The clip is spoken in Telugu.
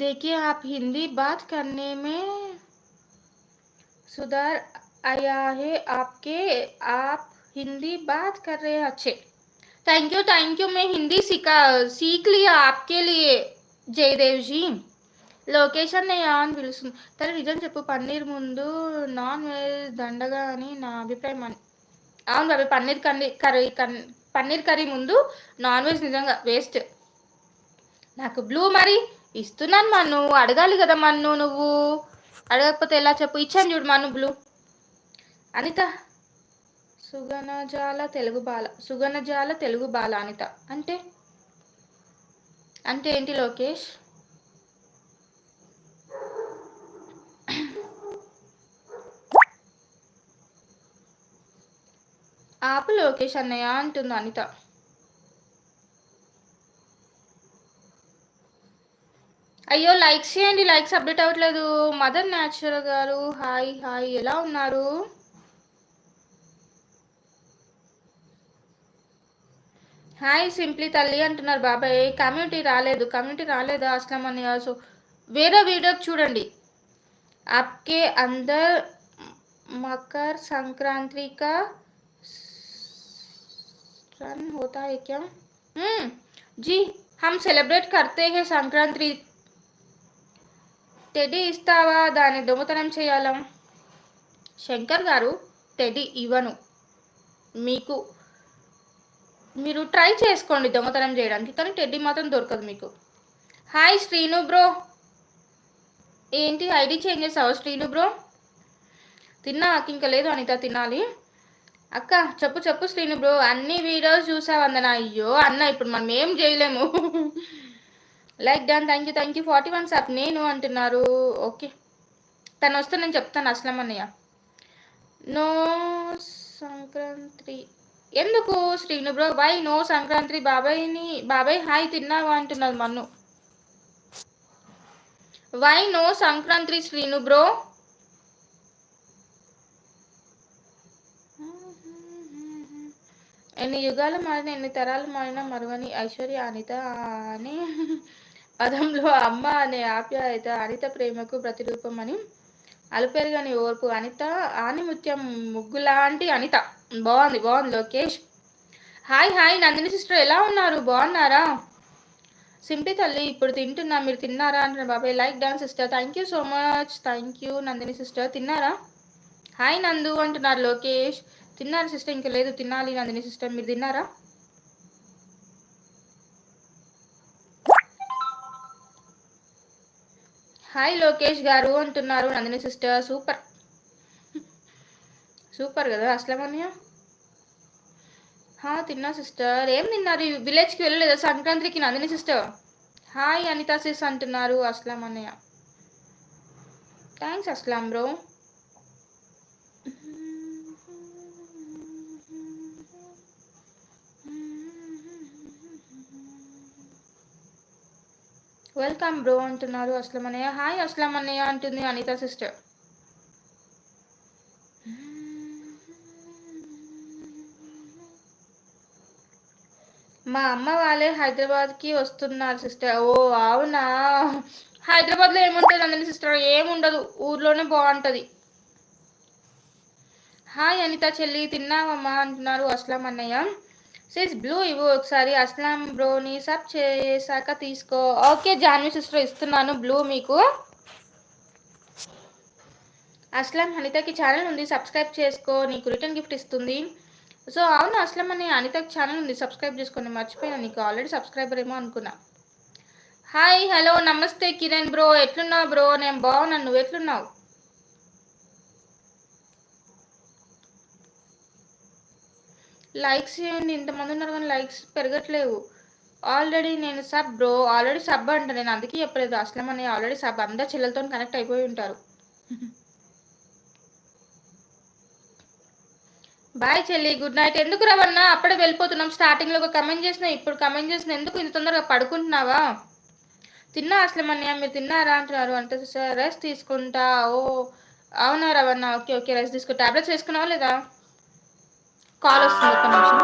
देखिए आप हिंदी बात करने में सुधार आया है आपके आप हिंदी बात कर रहे हैं अच्छे थैंक यू थैंक यू मैं हिंदी सीखा सीख लिया आपके लिए జయదేవ్ జీ లొకేషన్ అని పిలుస్తుంది తను నిజం చెప్పు పన్నీర్ ముందు నాన్ వెజ్ దండగా అని నా అభిప్రాయం అని అవును బాబు paneer curry curry paneer curry ముందు నాన్ వెజ్ నిజంగా వేస్ట్ నాకు బ్లూ మరి ఇస్తున్నాను మన్ను అడగాలి కదా మన్ను నువ్వు. అడగకపోతే ఎలా చెప్పు? ఇచ్చాను చూడు మన్ను బ్లూ. అనిత. సుగనజాల తెలుగు బాల. సుగనజాల తెలుగు బాల అనిత. అంటే? అంటే ఏంటి లోకేష్? ఆపు లోకేష్ అన్నయ్య అంటుంది అనిత. అయ్యో లైక్స్ చేయండి లైక్స్ అప్డేట్ అవ్వట్లేదు మదర్ న్యాచురల్ గారు హాయ్ హాయ్ ఎలా ఉన్నారు హాయ్ సింప్లీ తల్లి అంటున్నారు బాబాయ్ కమ్యూనిటీ రాలేదు కమ్యూనిటీ రాలేదా అసలు అని సో వేరే వీడియో చూడండి आपके अंदर मकर संक्रांति का सन होता है क्या हम्म जी हम सेलिब्रेट करते हैं సంక్రాంతి టెడీ ఇస్తావా? దాన్ని దొంగతనం చేయాలా? శంకర్ గారు టెడీ ఇవ్వను. మీకు మీరు ట్రై చేసుకోండి దొంగతనం చేయడానికి కానీ టెడ్డీ మాత్రం దొరకదు మీకు. Hi Srinu bro. ఏంటి ఐడి చేంజ్ చేసావు శ్రీను బ్రో? తిన్నా ఇంకా లేదు అనిత తినాలి. అక్క చెప్పు చెప్పు శ్రీను బ్రో అన్ని వీడియోస్ చూసావు అందన అయ్యో అన్న ఇప్పుడు మనం ఏం చేయలేము. Like done thank you thank you forty one sir నేను అంటున్నారు. ఓకే తను వస్తే నేను చెప్తాను. అసలం అన్నయ్య నో సంక్రాంతి ఎందుకు Srinu bro why no Sankranti బాబాయ్ని బాబాయ్ హాయ్ తిన్నావా? అంటున్నారు Mannu. Why no Sankranti Srinu bro ఎన్ని యుగాలు మారిన ఎన్ని తరాలు మారిన మరువని ఐశ్వర్య అనిత అని పదంలో అమ్మ అనే ఆప్యాయత అనిత ప్రేమకు ప్రతిరూపం అని అలుపెరుగని ఓర్పు. అనిత ఆనిముత్యం ముగ్గులాంటి అనిత. బాగుంది బాగుంది Lokesh. Hi hi Nandini sister ఎలా ఉన్నారు? బాగున్నారా? సింపి తల్లి ఇప్పుడు తింటున్నా మీరు తిన్నారా? అంటున్నారు బాబాయ్ like dance sister. Thank you so much. Thank you Nandini sister. తిన్నారా? హాయ్ నందు అంటున్నారు లోకేష్. తిన్నారు సిస్టర్ ఇంకా లేదు తినాలి నందిని సిస్టర్. మీరు తిన్నారా? హాయ్ లోకేష్ గారు అంటున్నారు నందిని సిస్టర్. సూపర్. సూపర్ కదా అసలమన్య తిన్నా సిస్టర్. ఏం తిన్నారు? విలేజ్కి వెళ్ళలేదా? సంక్రాంతికి Nandini sister? Hi Anitha sis అంటున్నారు అస్లాం అన్నయ్య thanks Aslam bro. Welcome bro అంటున్నారు. అస్లం అన్నయ్య హాయ్ అస్లం అన్నయ్య అంటుంది అనిత సిస్టర్. మా అమ్మ వాళ్ళే హైదరాబాద్కి వస్తున్నారు సిస్టర్. ఓ అవునా? హైదరాబాద్లో ఏముంటుంది అందని సిస్టర్? ఏముండదు. ఊర్లోనే బాగుంటుంది. హాయ్ అనిత చెల్లి తిన్నావమ్మా అంటున్నారు అస్లం అన్నయ్య సిస్ బ్లూ ఇవ్వు ఒకసారి అస్లాం బ్రోని సబ్ చేశాక తీసుకో ఓకే జాన్వి సిస్టర్ ఇస్తున్నాను బ్లూ మీకు. అస్లాం అనితకి ఛానల్ ఉంది సబ్స్క్రైబ్ చేసుకో నీకు రిటర్న్ గిఫ్ట్ ఇస్తుంది. సో అవును అస్లం అని అనితకి ఛానల్ ఉంది సబ్స్క్రైబ్ చేసుకోండి మర్చిపోయినా నీకు ఆల్రెడీ సబ్స్క్రైబర్ ఏమో అనుకున్నా. హాయ్ హలో నమస్తే కిరణ్ బ్రో ఎట్లున్నావు బ్రో నేను బాగున్నాను నువ్వు ఎట్లున్నావు? లైక్స్ చేయండి. ఇంతమంది ఉన్నారు కానీ లైక్స్ పెరగట్లేవు. ఆల్రెడీ నేను సబ్ బ్రో ఆల్రెడీ సబ్ అంట. నేను అందుకే చెప్పలేదు. అసలు మన ఆల్రెడీ సబ్ అందరు చెల్లెలతో కనెక్ట్ అయిపోయి ఉంటారు. బాయ్ చెల్లి. గుడ్ నైట్ ఎందుకు రవన్నా అప్పుడే వెళ్ళిపోతున్నాం. స్టార్టింగ్లో ఒక కమెంట్ చేసిన. ఇప్పుడు కమెంట్ చేసిన. ఎందుకు ఇంత తొందరగా పడుకుంటున్నావా? తిన్నా అసలు మన మీరు తిన్నారా అంటున్నారు. అంటే సార్ రెస్ట్ తీసుకుంటా. ఓ అవునా రవన్నా ఓకే ఓకే. రెస్ట్ తీసుకో. టాబ్లెట్స్ వేసుకున్నావా లేదా? కాల్ వస్తుంది ఒక నిమిషం